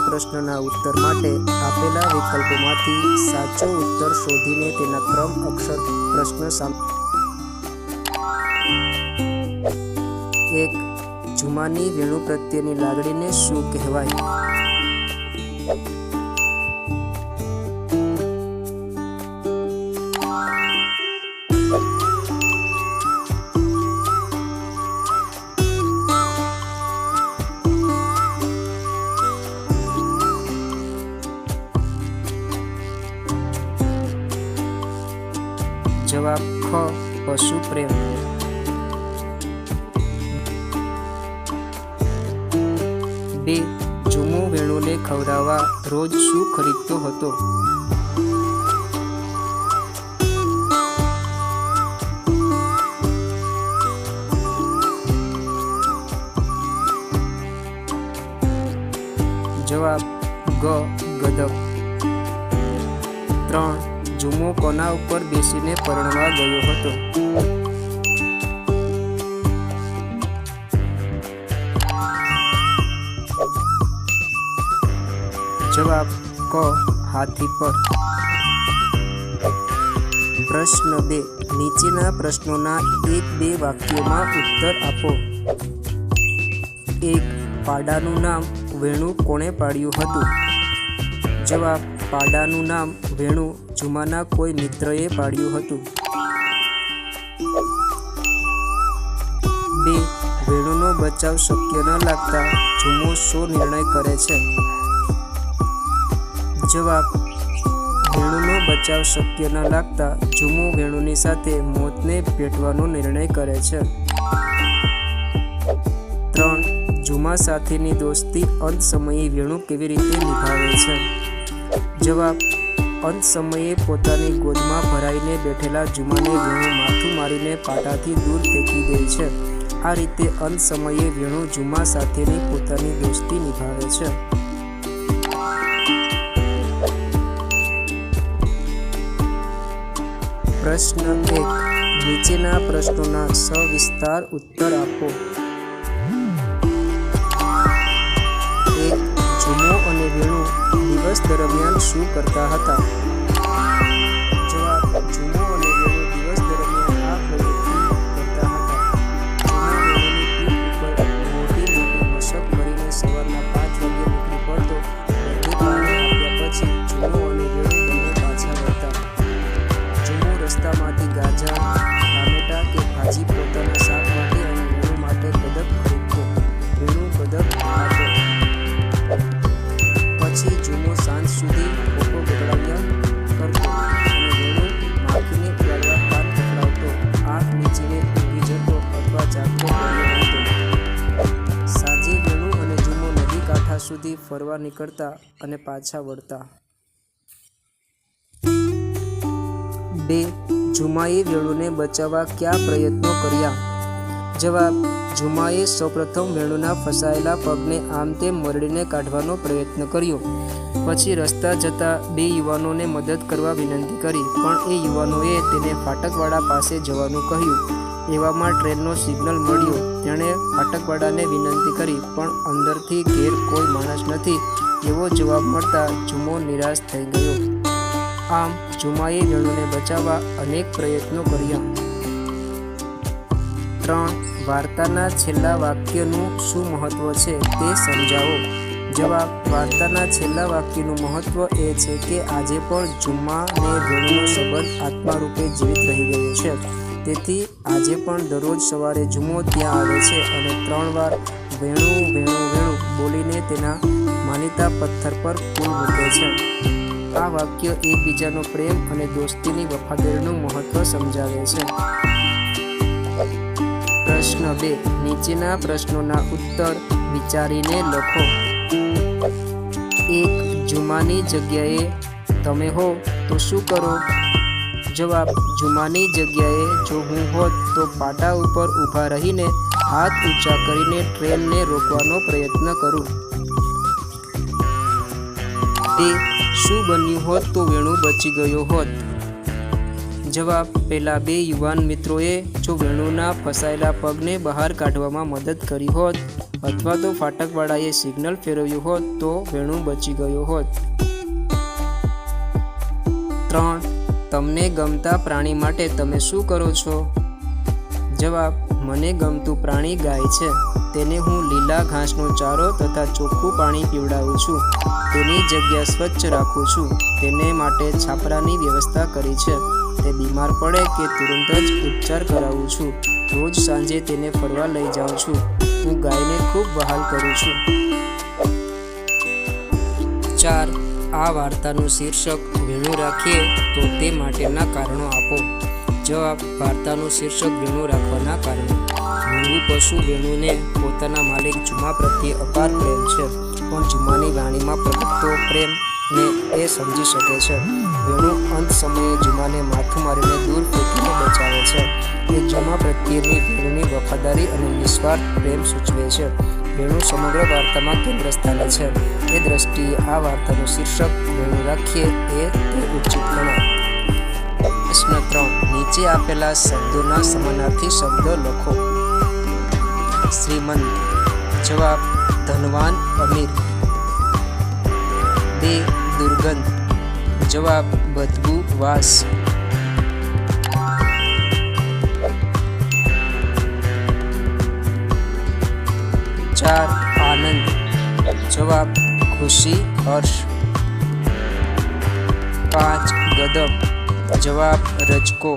પ્રશ્નના ઉત્તર માટે આપેલા વિકલ્પોમાંથી સાચો ઉત્તર શોધીને તેના ક્રમ અક્ષર પ્રશ્ન એક. જુમાની વેણુ પ્રત્યેની લાગણીને શું કહેવાય? ખ પશુ પ્રેમ બે જુમો વેણુને ખવડાવવા રોજ શું ખરીદતો હતો? જવાબ ગ ત્રણ જુમો કોના ઉપર બેસીને પરણવા ગયો હતો? જવાબ, ક, હાથી પર. પ્રશ્ન બે, નીચેના પ્રશ્નોના એક બે વાક્યોમાં ઉત્તર આપો. એક, પાડાનું નામ વેણુ કોણે પાડ્યું હતું? જવાબ, પાડાનું નામ વેણુ જુમાના કોઈ મિત્રએ પાડ્યું હતું. બે, વેણુનો બચાવ શક્ય ન લાગતા જુમો શો નિર્ણય કરે છે? જવાબ, વેણુનો બચાવ શક્ય ન લાગતા જુમો વેણુની સાથે મોતને ભેટવાનો નિર્ણય કરે છે. ત્રણ, જુમા સાથેની દોસ્તી અંત સમયે વેણુ કેવી રીતે નિભાવે છે? જવાબ અંત સમયે પોતાની ગોદમાં ભરાઈને બેઠેલા જુમાને વેણુ માથું મારીને પાટાથી દૂર ફેંકી દે છે. આ રીતે અંત સમયે વેણુ જુમા સાથેની પોતાની દોસ્તી નિભાવે છે. પ્રશ્ન એક. નીચેના પ્રશ્નોના સવિસ્તાર ઉત્તર આપો. જુમો અને વેણુ દિવસ દરમિયાન શું કરતા હતા? જવાબ અને વેણુ દિવસ દરમિયાન આ કરતા હતા. જુમો મશક ભરીને સવારના પાંચ વાગે નીકળી પડતો બધે પાણી આપ્યા અને વેણુ બંને પાછા વળતા. જુમો રસ્તામાંથી ગાજર ટામેટા કે ભાજી પોતાના ફરવા નીકળતા અને પાછા વળતા. બે, જુમાએ વેણુને બચાવવા કયા પ્રયત્નો કર્યા? જવાબ, જુમાએ સૌપ્રથમ વેણુના ફસાયેલા પગને આમ તેમ મરડીને કાઢવાનો પ્રયત્ન કર્યો. પછી રસ્તા જતા બે યુવાનોને મદદ કરવા વિનંતી કરી, પણ એ યુવાનોએ તેને ફાટકવાળા પાસે જવાનું કહ્યું. એવામાં ટ્રેનનો સિગ્નલ મળ્યો. તેણે ફાટકવાળાને વિનંતી કરી, પણ અંદરથી ઘેર કોઈ માણસ નથી. એવો જવાબ મળતા જુમો નિરાશ થઈ ગયો. આમ જુમાએ જણુને બચાવવા અનેક પ્રયત્નો કર્યા. ત્રણ, વાર્તાના છેલ્લા વાક્યનું શું મહત્વ છે તે સમજાવો. જવાબ, વાર્તાના છેલ્લા વાક્યનું મહત્વ એ છે કે આજે પણ જુમ્મા અને વેણુનો સંબંધ આત્મારૂપે જીવિત રહી ગયો છે. તેથી આજે પણ દરરોજ સવારે જુમો ત્યાં આવે છે અને ત્રણ વાર વેણું વેણું વેણું બોલીને તેના માનીતા પથ્થર પર ફૂલ મૂકે છે. આ વાક્ય એકબીજાનો પ્રેમ અને દોસ્તીની વફાદારીનું મહત્વ સમજાવે છે. પ્રશ્ન બે, નીચેના પ્રશ્નોના ઉત્તર વિચારીને લખો. એક, જુમાની જગ્યાએ તમે હો તો શું કરો? જવાબ, જુમાની જગ્યાએ જો હું હોત તો પાટા ઉપર ઊભા રહીને હાથ ઊંચા કરીને ટ્રેનને રોકવાનો પ્રયત્ન કરું. તે શું બન્યું હોત તો વેણુ બચી ગયો હોત? જવાબ, પેલા બે યુવાન મિત્રોએ જો વેણુના ફસાયેલા પગને બહાર કાઢવામાં મદદ કરી હોત અથવા તો ફાટકવાળાએ સિગ્નલ ફેરવ્યું હોત તો વેણુ બચી ગયો હોત. ત્રણ તમને ગમતા પ્રાણી માટે તમે શું કરો છો? જવાબ, મને ગમતું પ્રાણી ગાય છે. તેને હું લીલા ઘાસનો ચારો તથા ચોખ્ખું પાણી પીવડાવું છું. તેની જગ્યા સ્વચ્છ રાખું છું. તેને માટે છાપરાની વ્યવસ્થા કરી છે. તે બીમાર પડે કે તુરંત જ ઉપચાર કરાવું છું. રોજ સાંજે તેને ફરવા લઈ જાઉં છું. હું ગાયને ખૂબ વહાલ કરું છું. ચાર આ વાર્તાનું શીર્ષક વીણું રાખીએ તો તે માટેના કારણો આપો. જવાબ, વાર્તાનું શીર્ષક વેણુ રાખવાના કારણો. મૂંગું પશુ વેણુને પોતાના માલિક જુમા પ્રત્યે અપાર પ્રેમ છે, પણ જુમાની વાણીમાં પ્રગટતો પ્રેમ ને એ સમજી શકે છે. વેણુ અંત સમયે જુમાને માથું મારીને દૂર ફેંકીને બચાવે છે. એ જુમા પ્રત્યેની વેણુની વફાદારી અને નિસ્વાર્થ પ્રેમ સૂચવે છે. વેણુ સમગ્ર વાર્તામાં કેન્દ્ર છે. એ દ્રષ્ટિએ આ વાર્તાનું શીર્ષક વેણુ રાખીએ એ તે ઉચિત ગણાય. પ્રશ્ન ત્રણ. નીચે આપેલા શબ્દોના સમાનાર્થી શબ્દો લખો. શ્રીમંત. જવાબ, ધનવાન અમીર. બે દુર્ગંધ. જવાબ, બદબુ વાસ. આનંદ ખુશી હર્ષ. પાંચ ગદબ જવાબ રજકો.